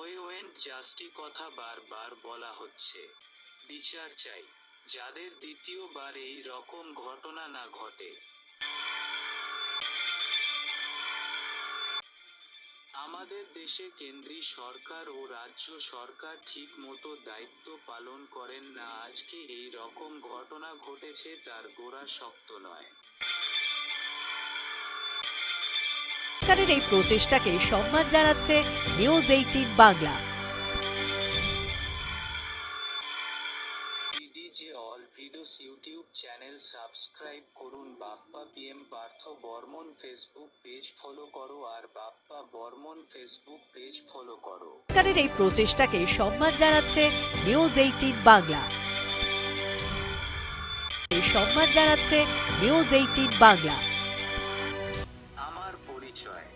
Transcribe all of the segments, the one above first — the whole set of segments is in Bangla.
অ্যান্ড জাস্টি কথা বারবার বলা হচ্ছে। বিচার চাই, যাদের দ্বিতীয়বার এই রকম ঘটনা না ঘটে। আমাদের দেশে কেন্দ্রীয় সরকার ও রাজ্য সরকার ঠিক মতো দায়িত্ব পালন করেন না। আজকে এই রকম ঘটনা ঘটেছে, তার গোড়া শক্ত নয়। সরকারের এই প্রচেষ্টাকে সম্মান জানাচ্ছে news eighteen Bangla. All videos YouTube channel subscribe করুন। Bappa PM Partha Barman Facebook page follow করো আর Bappa Barman Facebook page follow করো। সরকারের এই প্রচেষ্টাকে সম্মান জানাচ্ছে নিউজ এইটিন বাংলা। এই সম্মান জানাচ্ছে নিউজ এইটিন বাংলা। পরিচয়।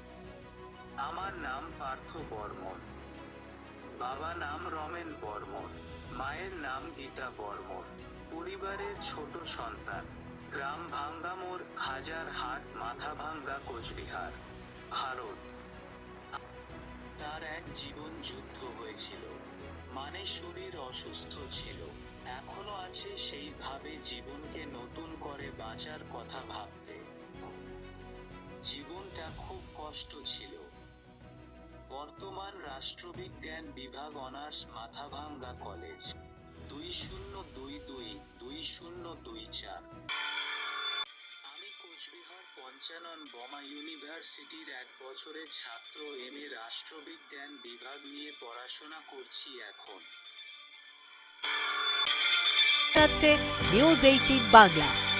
আমার নাম পার্থ বর্মন। বাবা নাম রমেন বর্মন, মায়ের নাম গীতা বর্মন। পরিবারের ছোট সন্তান, গ্রাম ভাঙ্গামোর হাজার হাট, মাথা ভাঙ্গা কোচবিহার, ভারত। তার এক জীবন যুদ্ধ হয়েছিল মানে শরীর অসুস্থ ছিল। এখনও আছে সেইভাবে জীবনকে নতুন করে বাঁচার কথা ভাবতে। জীবনটা খুব কষ্ট ছিল। বর্তমান রাষ্ট্রবিজ্ঞান বিভাগ অনার্স মাথাভাঙ্গা কলেজ। দুই শূন্য দুই দুই দুই শূন্য দুই চার। আমি কোচবিহার পঞ্চানন বোমা ইউনিভার্সিটির এক বছরের ছাত্র এম এ রাষ্ট্রবিজ্ঞান বিভাগ নিয়ে পড়াশোনা করছি এখন। News eighteen Bangla.